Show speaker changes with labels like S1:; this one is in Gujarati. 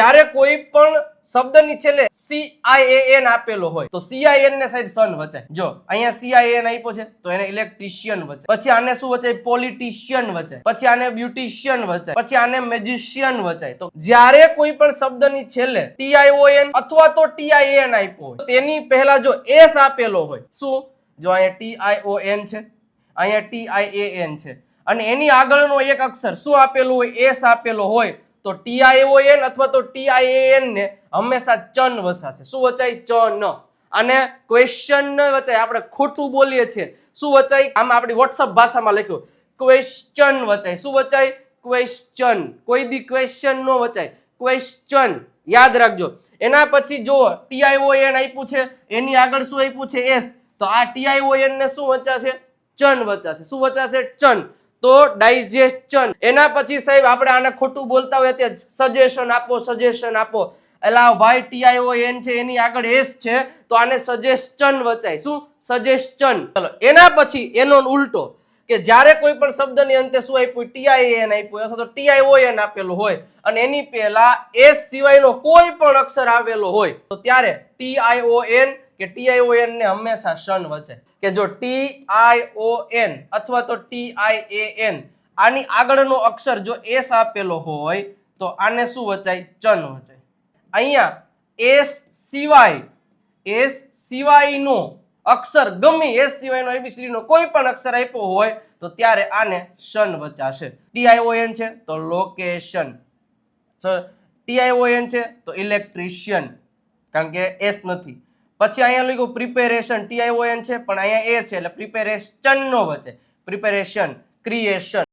S1: ત્યારે કોઈ પણ શબ્દની છેલ્લે સીઆઈએએન આપેલો હોય, તો સીઆઈએન ને સાહેબ સન વચ્ચે જો, અહીંયા સીઆઈએન આપ્યો છે, તો એને ઇલેક્ટ્રિશિયન વચ્ચે પછી આને શું વચ્ચે પોલિટિશિયન વચ્ચે પછી આને બ્યુટિશિયન વચ્ચે પછી આને મેજિશિયન વચ્ચે તો જ્યારે કોઈ પણ શબ્દની છેલ્લે ટીઆઈઓએન અથવા તો ટીઆઈએન આપ્યો હોય તેની પહેલા જો એસ આપેલો હોય, શું? જો અહીંયા ટીઆઈઓએન છે, અહીંયા ટીઆઈએએન છે. અને એની આગળનો એક અક્ષર શું આપેલું હોય? એસ આપેલો હોય. તો ટીઆઈઓએન અથવા તો ટીઆઈએએન ને હંમેશા ચન વસાશે. શું વચાય? ચન. અને ક્વેશ્ચન ન વચાય, આપણે ખોટું બોલીએ છીએ. શું વચાય? આમ આપણી વોટ્સઅપ ભાષામાં લખ્યું ક્વેશ્ચન વચાય. શું વચાય? ક્વેશ્ચન કોઈ દી ક્વેશ્ચન નો વચાય. ક્વેશ્ચન યાદ રાખજો. એના પછી જો ટીઆઈઓએન આપ્યું છે, એની આગળ શું આપ્યું છે? એસ તો આ ટીઆઈઓએન ને શું વચાશે? ચન વચાશે. શું વચાશે? ચન. તો ડાયજેશન એના પછી સાહેબ આપણે આને ખોટું બોલતા હોય તે સજેશન આપો સજેશન આપો. એલા ભાઈ ટીઆઈઓએન છે, એની આગળ એસ છે, તો આને સજેશન વચાય. શું? સજેશન ચલો, એના પછી એનો ઉલટો કે જ્યારે કોઈ પણ શબ્દની અંતે શું આપ્યું? ટીઆઈએન આપ્યું, અથવા તો ટીઆઈઓએન આપેલું હોય. અને એની પહેલા એસ સિવાયનો કોઈ પણ અક્ષર આવેલો હોય, તો ત્યારે ટીઆઈઓએન કે ટીઆઈઓએન ને હંમેશા શન વચે. કે જો ટીઆઈઓએન અથવા તો ટીઆઈએએન આની આગળનો અક્ષર જો એસ આપેલો હોય, તો આને શું વચાય? ચન વચાય. અહીંયા એસ સિવાય એસ સિવાયનો અક્ષર, ગમે એસ સિવાયનો એબીસીડીનો કોઈ પણ અક્ષર આપ્યો હોય, તો ત્યારે આને શન વચાશે. ટીઆઈઓએન છે તો લોકેશન ટીઆઈઓએન છે તો ઇલેક્ટ્રિશિયન કારણ કે એસ નથી. પછી અહીંયા લખ્યું પ્રિપેરેશન ટીઆઈઓએન છે, પણ અહીંયા એ છે, એટલે પ્રિપેરેશન નો વચ્ચે પ્રિપેરેશન ક્રિએશન